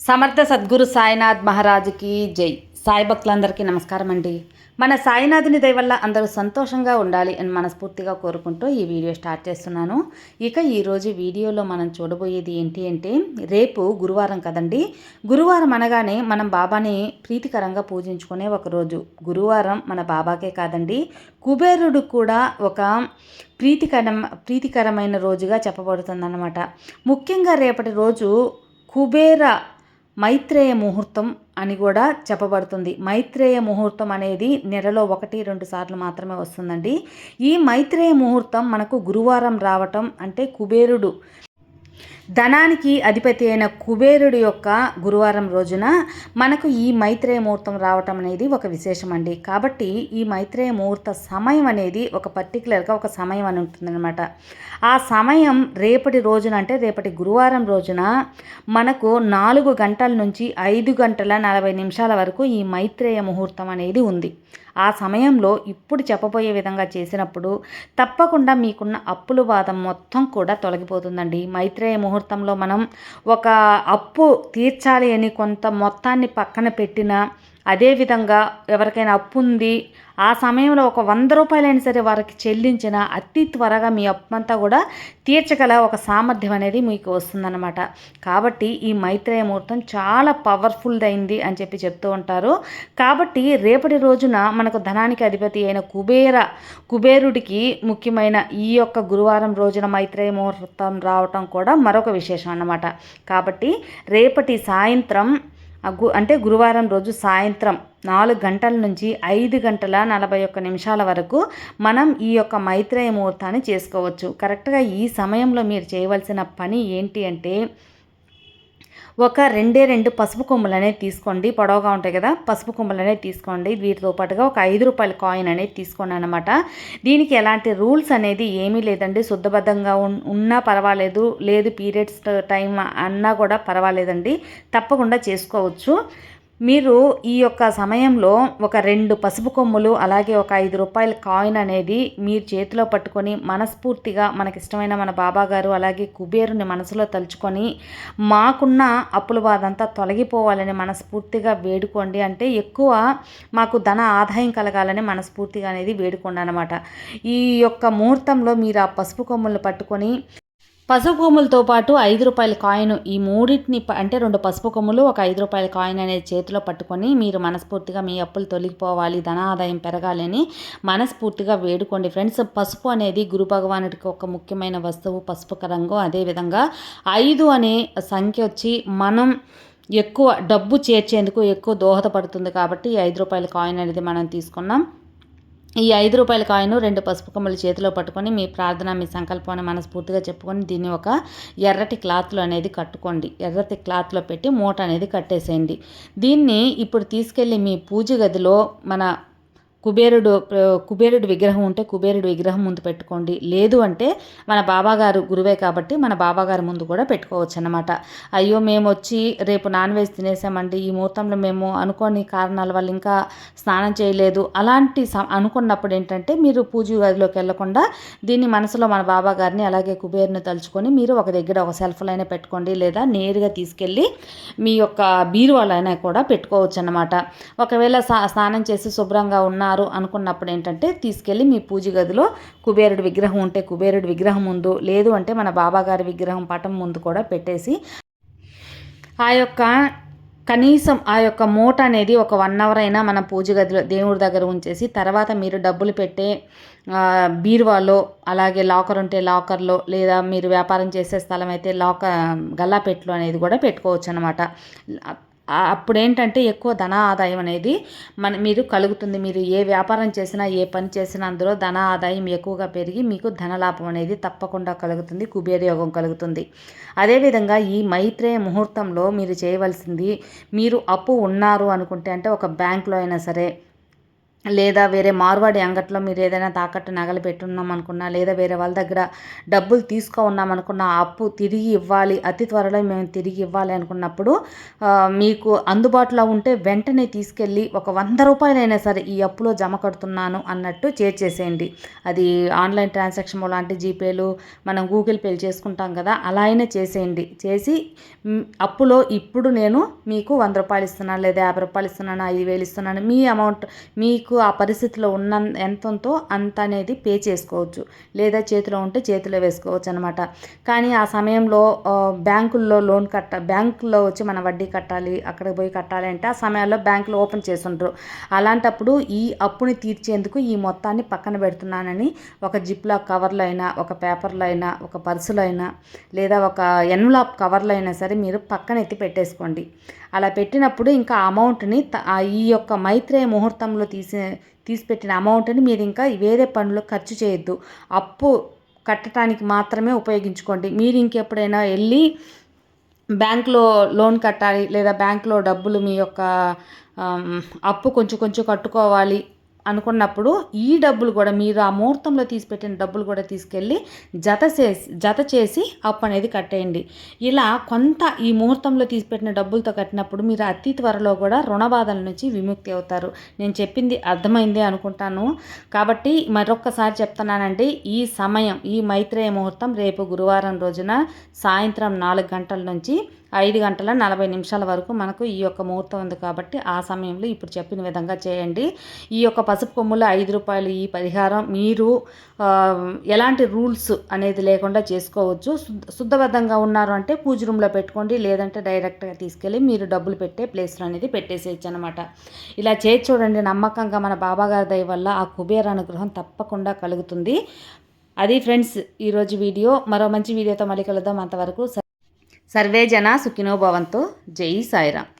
సమర్థ సద్గురు సాయినాథ్ మహారాజుకి జై. సాయి భక్తులందరికీ నమస్కారం అండి. మన సాయినాథుని దయ వల్ల అందరూ సంతోషంగా ఉండాలి అని మనస్ఫూర్తిగా కోరుకుంటూ ఈ వీడియో స్టార్ట్ చేస్తున్నాను. ఇక ఈరోజు వీడియోలో మనం చూడబోయేది ఏంటి అంటే రేపు గురువారం కదండి. గురువారం అనగానే మనం బాబాని ప్రీతికరంగా పూజించుకునే ఒక రోజు. గురువారం మన బాబాకే కాదండి కుబేరుడు కూడా ఒక ప్రీతికరం ప్రీతికరమైన రోజుగా చెప్పబడుతుందన్నమాట. ముఖ్యంగా రేపటి రోజు కుబేర మైత్రేయ ముహూర్తం అని కూడా చెప్పబడుతుంది. మైత్రేయ ముహూర్తం అనేది నెలలో ఒకటి రెండు సార్లు మాత్రమే వస్తుందండి. ఈ మైత్రేయ ముహూర్తం మనకు గురువారం రావటం అంటే కుబేరుడు ధనానికి అధిపతి అయిన కుబేరుడు యొక్క గురువారం రోజున మనకు ఈ మైత్రేయ ముహూర్తం రావటం అనేది ఒక విశేషం అండి కాబట్టి ఈ మైత్రేయ ముహూర్త సమయం అనేది ఒక పర్టికులర్గా ఒక సమయం అని ఉంటుందన్నమాట. ఆ సమయం రేపటి రోజున అంటే రేపటి గురువారం రోజున మనకు నాలుగు గంటల నుంచి ఐదు గంటల నలభై నిమిషాల వరకు ఈ మైత్రేయ ముహూర్తం అనేది ఉంది. ఆ సమయంలో ఇప్పుడు చెప్పబోయే విధంగా చేసినప్పుడు తప్పకుండా మీకున్న అప్పుల వాదం మొత్తం కూడా తొలగిపోతుందండి. మైత్రేయ ముహూర్తంలో మనం ఒక అప్పు తీర్చాలి అని కొంత మొత్తాన్ని పక్కన పెట్టిన అదేవిధంగా ఎవరికైనా అప్పు ఉంది ఆ సమయంలో ఒక వంద రూపాయలైనా సరే వారికి చెల్లించిన అతి త్వరగా మీ అప్పు అంతా కూడా తీర్చగల ఒక సామర్థ్యం అనేది మీకు వస్తుందన్నమాట. కాబట్టి ఈ మైత్రేయ ముహూర్తం చాలా పవర్ఫుల్ అయింది అని చెప్పి చెప్తూ ఉంటారు. కాబట్టి రేపటి రోజున మనకు ధనానికి అధిపతి అయిన కుబేర కుబేరుడికి ముఖ్యమైన ఈ యొక్క గురువారం రోజున మైత్రేయ ముహూర్తం రావటం కూడా మరొక విశేషం అన్నమాట. కాబట్టి రేపటి సాయంత్రం అంటే గురువారం రోజు సాయంత్రం నాలుగు గంటల నుంచి ఐదు గంటల నలభై ఒక్క నిమిషాల వరకు మనం ఈ యొక్క మైత్రేయ ముహూర్తాన్ని చేసుకోవచ్చు. కరెక్ట్గా ఈ సమయంలో మీరు చేయవలసిన పని ఏంటి అంటే ఒక రెండే రెండు పసుపు కొమ్ములు అనేది తీసుకోండి. పొడవుగా ఉంటాయి కదా పసుపు కొమ్ములు అనేది తీసుకోండి. వీటితో పాటుగా ఒక ఐదు రూపాయల కాయిన్ అనేది తీసుకోండి అనమాట దీనికి ఎలాంటి రూల్స్ అనేది ఏమీ లేదండి. శుద్ధబద్ధంగా ఉన్నా పర్వాలేదు. లేదు పీరియడ్స్ టైం అన్నా కూడా పర్వాలేదండి. తప్పకుండా చేసుకోవచ్చు. మీరు ఈ యొక్క సమయంలో ఒక రెండు పసుపు కొమ్ములు అలాగే ఒక ఐదు రూపాయల కాయిన్ అనేది మీరు చేతిలో పట్టుకొని మనస్ఫూర్తిగా మనకిష్టమైన మన బాబా గారు అలాగే కుబేరుని మనసులో తలుచుకొని మాకున్న అప్పుల బాధ అంతా తొలగిపోవాలని మనస్ఫూర్తిగా వేడుకోండి. అంటే ఎక్కువ మాకు ధన ఆదాయం కలగాలని మనస్ఫూర్తిగా అనేది వేడుకోండి అనమాట ఈ యొక్క ముహూర్తంలో మీరు ఆ పసుపు కొమ్ములను పట్టుకొని పసుపు కొమ్ములతో పాటు ఐదు రూపాయల కాయిన్ ఈ మూడింటిని అంటే రెండు పసుపు కొమ్ములు ఒక ఐదు రూపాయల కాయిన్ అనేది చేతిలో పట్టుకొని మీరు మనస్ఫూర్తిగా మీ అప్పులు తొలగిపోవాలి ధన ఆదాయం పెరగాలని మనస్ఫూర్తిగా వేడుకోండి. ఫ్రెండ్స్ పసుపు అనేది గురు భగవానుడికి ఒక ముఖ్యమైన వస్తువు పసుపు రంగు. అదేవిధంగా ఐదు అనే సంఖ్య వచ్చి మనం ఎక్కువ డబ్బు చేర్చేందుకు ఎక్కువ దోహదపడుతుంది కాబట్టి ఐదు రూపాయల కాయిన్ అనేది మనం తీసుకున్నాం. ఈ ఐదు రూపాయల కాయను రెండు పసుపు కొమ్మలు చేతిలో పట్టుకొని మీ ప్రార్థన మీ సంకల్పాన్ని మనస్ఫూర్తిగా చెప్పుకొని దీన్ని ఒక ఎర్రటి క్లాత్లో అనేది కట్టుకోండి. ఎర్రటి క్లాత్లో పెట్టి మూట అనేది కట్టేసేయండి. దీన్ని ఇప్పుడు తీసుకెళ్ళి మీ పూజ గదిలో మన కుబేరుడు కుబేరుడు విగ్రహం ఉంటే కుబేరుడు విగ్రహం ముందు పెట్టుకోండి. లేదు అంటే మన బాబాగారు గురువే కాబట్టి మన బాబాగారు ముందు కూడా పెట్టుకోవచ్చు అనమాట అయ్యో మేము వచ్చి రేపు నాన్ వెజ్ తినేసామండి ఈ ముహూర్తంలో మేము అనుకోని కారణాల వల్ల ఇంకా స్నానం చేయలేదు. అలాంటి అనుకున్నప్పుడు ఏంటంటే మీరు పూజ గదిలోకి వెళ్ళకుండా దీన్ని మనసులో మన బాబా గారిని అలాగే కుబేరుని తలుచుకొని మీరు ఒక దగ్గర ఒక సెల్ఫ్లైనా పెట్టుకోండి. లేదా నేరుగా తీసుకెళ్ళి మీ యొక్క బీరువాలైనా కూడా పెట్టుకోవచ్చు అనమాట ఒకవేళ స్నానం చేసి శుభ్రంగా ఉన్న ఉన్నారు అనుకున్నప్పుడు ఏంటంటే తీసుకెళ్ళి మీ పూజ గదిలో కుబేరుడి విగ్రహం ఉంటే కుబేరుడి విగ్రహం ముందు లేదు అంటే మన బాబాగారి విగ్రహం పటం ముందు కూడా పెట్టేసి ఆ యొక్క కనీసం ఆ యొక్క మూట అనేది ఒక వన్ అవర్ అయినా మన పూజ గదిలో దేవుడి దగ్గర ఉంచేసి తర్వాత మీరు డబ్బులు పెట్టే బీరువాలో అలాగే లాకర్ ఉంటే లాకర్లో లేదా మీరు వ్యాపారం చేసే స్థలం అయితే లాకర్ గల్లాపెట్లు అనేది కూడా పెట్టుకోవచ్చు అనమాట అప్పుడు ఏంటంటే ఎక్కువ ధన ఆదాయం అనేది మన మీరు కలుగుతుంది. మీరు ఏ వ్యాపారం చేసినా ఏ పని చేసినా అందులో ధన ఆదాయం ఎక్కువగా పెరిగి మీకు ధనలాభం అనేది తప్పకుండా కలుగుతుంది. కుబేరయోగం కలుగుతుంది. అదేవిధంగా ఈ మైత్రేయ ముహూర్తంలో మీరు చేయవలసింది మీరు అప్పు ఉన్నారు అనుకుంటే అంటే ఒక బ్యాంకులో అయినా సరే లేదా వేరే మార్వాడి అంగట్లో మీరు ఏదైనా తాకట్టు నగలు పెట్టున్నాం అనుకున్నా లేదా వేరే వాళ్ళ దగ్గర డబ్బులు తీసుకో ఉన్నాం అనుకున్న అప్పు తిరిగి ఇవ్వాలి అతి త్వరలో మేము తిరిగి ఇవ్వాలి అనుకున్నప్పుడు మీకు అందుబాటులో ఉంటే వెంటనే తీసుకెళ్ళి ఒక వంద రూపాయలైనా సరే ఈ అప్పులో జమ కడుతున్నాను అన్నట్టు చేసేయండి అది ఆన్లైన్ ట్రాన్సాక్షన్ లాంటి జీపేలు మనం గూగుల్ పేలు చేసుకుంటాం కదా అలా అయినా చేసేయండి. చేసి అప్పులో ఇప్పుడు నేను మీకు వంద రూపాయలు ఇస్తున్నాను లేదా యాభై రూపాయలు ఇస్తున్నాను ఐదు వేలు ఇస్తున్నాను మీ అమౌంట్ మీకు మీకు ఆ పరిస్థితిలో ఉన్న ఎంత ఉందో అంత అనేది పే చేసుకోవచ్చు. లేదా చేతిలో ఉంటే చేతిలో వేసుకోవచ్చు అనమాట కానీ ఆ సమయంలో బ్యాంకుల్లో లోన్ కట్ట బ్యాంకులో వచ్చి మన వడ్డీ కట్టాలి అక్కడికి పోయి కట్టాలి అంటే ఆ సమయాల్లో బ్యాంకులు ఓపెన్ చేస్తుంటారు అలాంటప్పుడు ఈ అప్పుని తీర్చేందుకు ఈ మొత్తాన్ని పక్కన పెడుతున్నానని ఒక జిప్లా కవర్లో అయినా ఒక పేపర్లో అయినా ఒక పర్సులో అయినా లేదా ఒక ఎన్వలాప్ కవర్లో అయినా సరే మీరు పక్కన ఎత్తి పెట్టేసుకోండి. అలా పెట్టినప్పుడు ఇంకా అమౌంట్ని ఈ యొక్క మైత్రేయ ముహూర్తంలో తీసి తీసిపెట్టిన అమౌంట్ని మీరు ఇంకా వేరే పనులు ఖర్చు చేయొద్దు. అప్పు కట్టడానికి మాత్రమే ఉపయోగించుకోండి. మీరు ఇంకెప్పుడైనా వెళ్ళి బ్యాంక్లో లోన్ కట్టాలి లేదా బ్యాంక్లో డబ్బులు మీ యొక్క అప్పు కొంచెం కొంచెం కట్టుకోవాలి. అనుకున్నప్పుడు ఈ డబ్బులు కూడా మీరు ఆ ముహూర్తంలో తీసిపెట్టిన డబ్బులు కూడా తీసుకెళ్ళి జత చేసి జత చేసి అప్పు అనేది కట్టేయండి. ఇలా కొంత ఈ ముహూర్తంలో తీసిపెట్టిన డబ్బులతో కట్టినప్పుడు మీరు అతి త్వరలో కూడా రుణ బాధల నుంచి విముక్తి అవుతారు. నేను చెప్పింది అర్థమైంది అనుకుంటాను. కాబట్టి మరొక్కసారి చెప్తున్నానండి ఈ సమయం ఈ మైత్రేయ ముహూర్తం రేపు గురువారం రోజున సాయంత్రం నాలుగు గంటల నుంచి ఐదు గంటల నలభై నిమిషాల వరకు మనకు ఈ యొక్క ముహూర్తం ఉంది కాబట్టి ఆ సమయంలో ఇప్పుడు చెప్పిన విధంగా చేయండి. ఈ యొక్క పసుపు కొమ్ములు ఐదు రూపాయలు ఈ పరిహారం. మీరు ఎలాంటి రూల్స్ అనేది లేకుండా చేసుకోవచ్చు. శుద్ధబద్ధంగా ఉన్నారు అంటే పూజ రూమ్లో పెట్టుకోండి. లేదంటే డైరెక్ట్గా తీసుకెళ్ళి మీరు డబ్బులు పెట్టే ప్లేస్లో అనేది పెట్టేసేయచ్చు అనమాట ఇలా చేసి చూడండి. నమ్మకంగా మన బాబాగారి దయ వల్ల ఆ కుబేర అనుగ్రహం తప్పకుండా కలుగుతుంది. అది ఫ్రెండ్స్ ఈరోజు వీడియో. మరో మంచి వీడియోతో మళ్ళీ కలుద్దాం. అంతవరకు సర్వే జన సుఖినోభవంతో జై సాయిరామ్.